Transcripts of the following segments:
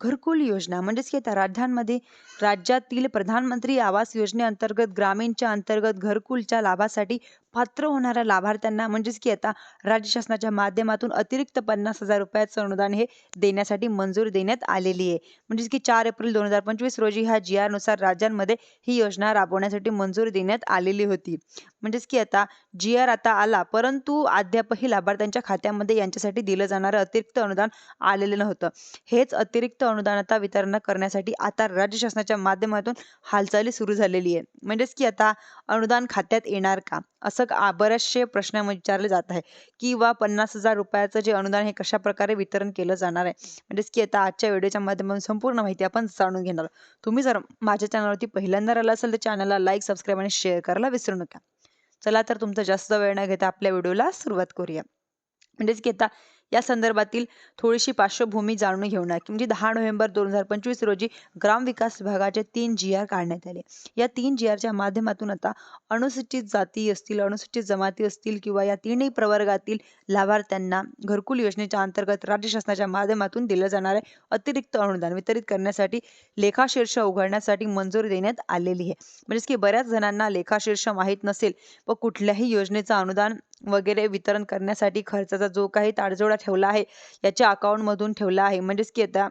घरकुल योजना म्हणजेच की आता राज्यांमध्ये राज्यातील प्रधानमंत्री आवास योजनेअंतर्गत ग्रामीणच्या अंतर्गत घरकुलच्या लाभासाठी पात्र होणाऱ्या लाभार्थ्यांना म्हणजेच की आता राज्य शासनाच्या माध्यमातून अतिरिक्त पन्नास हजार रुपयाचं अनुदान हे देण्यासाठी मंजूर देण्यात आलेली आहे. म्हणजेच की चार एप्रिल दोन हजार पंचवीस रोजी ह्या जी आरनुसार राज्यांमध्ये ही योजना राबवण्यासाठी मंजूर देण्यात आलेली होती. म्हणजेच की आता जी आर आता आला परंतु अद्यापही लाभार्थ्यांच्या खात्यामध्ये यांच्यासाठी दिलं जाणारं अतिरिक्त अनुदान आलेलं नव्हतं. हेच अतिरिक्त अनुदान आता वितरण करण्यासाठी आता राज्य शासनाच्या माध्यमातून हालचाली सुरू झालेली आहे म्हणजेच की आता अनुदान खात्यात येणार का? असं बरेचसे प्रश्न विचारले जात आहे किंवा पन्नास हजार रुपयाचं जे अनुदान हे कशा प्रकारे वितरण केलं जाणार आहे? म्हणजेच की आता आजच्या व्हिडिओच्या माध्यमातून संपूर्ण माहिती आपण जाणून घेणार तुम्ही जर माझ्या चॅनलवरती पहिल्यांदा आला असेल तर चॅनलला लाईक सबस्क्राईब आणि शेअर करायला विसरू नका. चला तर तुमचा जास्त वेळ न घेता आपल्या व्हिडिओला सुरुवात करूया. म्हणजेच की आता या संदर्भातील थोडीशी पार्श्वभूमी जाणून घेऊन म्हणजे दहा नोव्हेंबर दोन हजार पंचवीस रोजी ग्रामविकास विभागाचे तीन जी आर काढण्यात आले. या तीन जी आरच्या माध्यमातून आता अनुसूचित जाती असतील अनुसूचित जमाती असतील किंवा या तीनही प्रवर्गातील लाभार्थ्यांना घरकुल योजनेच्या अंतर्गत राज्य शासनाच्या माध्यमातून दिलं जाणारे अतिरिक्त अनुदान वितरित करण्यासाठी लेखाशीर्ष उघडण्यासाठी मंजुरी देण्यात आलेली आहे. म्हणजेच की बऱ्याच जणांना लेखाशीर्ष माहीत नसेल व कुठल्याही योजनेचं अनुदान वगैरे वितरण करण्यासाठी खर्चाचा जो काही ताडजोडा ठेवला आहे याच्या अकाउंटमधून ठेवला आहे. म्हणजेच की आता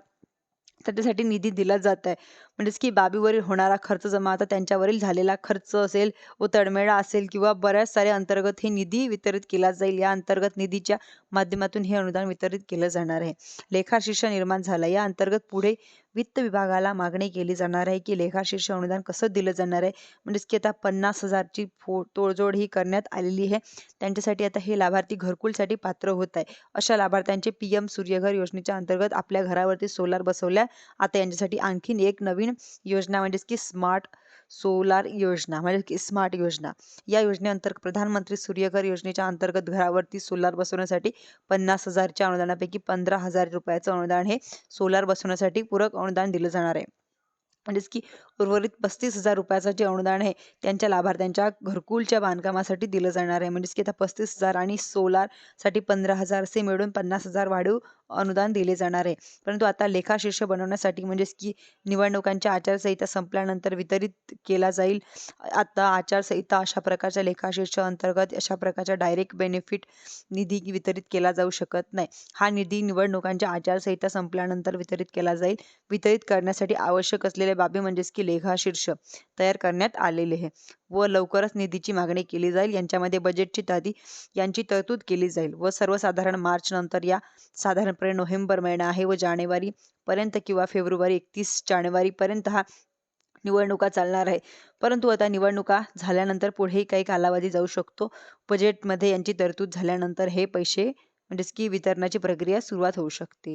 त्याच्यासाठी निधी दिला जात आहे म्हणजेच की बाबीवरील होणारा खर्च जमा आता त्यांच्यावरील झालेला खर्च असेल व तडमेळा असेल किंवा बऱ्याच साऱ्या अंतर्गत हे निधी वितरित केला जाईल. या अंतर्गत निधीच्या माध्यमातून हे अनुदान वितरित केलं जाणार आहे. लेखाशीर्ष निर्माण झाला. या अंतर्गत पुढे वित्त विभागाला मागणी केली जाणार आहे की लेखाशीर्ष अनुदान कसं दिलं जाणार आहे? म्हणजेच की आता पन्नास हजारची फो तोडजोड ही करण्यात आलेली आहे. त्यांच्यासाठी आता हे लाभार्थी घरकुलसाठी पात्र होत आहे. अशा लाभार्थ्यांचे पी एम सूर्यघर योजनेच्या अंतर्गत आपल्या घरावरती सोलार बसवल्या. आता यांच्यासाठी आणखीन एक नवीन योजना म्हणजेच की स्मार्ट सोलार योजना म्हणजे की स्मार्ट योजना. या योजनेअंतर्गत प्रधानमंत्री सूर्यघर योजनेच्या अंतर्गत घरावरती सोलार बसवण्यासाठी पन्नास हजारच्या अनुदानापैकी पंधरा हजार रुपयाचं अनुदान हे सोलार बसवण्यासाठी पूरक अनुदान दिलं जाणार आहे. म्हणजेच की उर्वरित पस्तीस हजार रुपयाचं जे अनुदान आहे त्यांच्या लाभार्थ्यांच्या घरकुलच्या बांधकामासाठी दिलं जाणार आहे. म्हणजेच की आता पस्तीस हजार आणि सोलारसाठी पंधरा हजार असे मिळून पन्नास हजार वाढीव अनुदान दिले जाणार आहे. परंतु आता लेखाशीर्ष बनवण्यासाठी म्हणजेच की निवडणुकांच्या आचारसंहिता संपल्यानंतर वितरित केला जाईल. आता आचारसंहिता अशा प्रकारच्या लेखाशीर्ष अंतर्गत अशा प्रकारच्या डायरेक्ट बेनिफिट निधी वितरित केला जाऊ शकत नाही. हा निधी निवडणुकांच्या आचारसंहिता संपल्यानंतर वितरित केला जाईल. वितरित करण्यासाठी आवश्यक असलेल्या बाबी म्हणजेच की लेखाशीर्ष तयार करण्यात आलेले आहे. व लवकरच निधीची मागणी केली जाईल. यांच्यामध्ये बजेटची यादी यांची तरतूद केली जाईल. व सर्वसाधारण मार्च नंतर या साधारणपणे नोव्हेंबर महिना आहे व जानेवारी पर्यंत किंवा फेब्रुवारी एकतीस जानेवारी पर्यंत हा निवडणुका चालणार आहे. परंतु आता निवडणुका झाल्यानंतर पुढेही काही कालावधी जाऊ शकतो. बजेटमध्ये यांची तरतूद झाल्यानंतर हे पैसे म्हणजेच की वितरणाची प्रक्रिया सुरुवात होऊ शकते.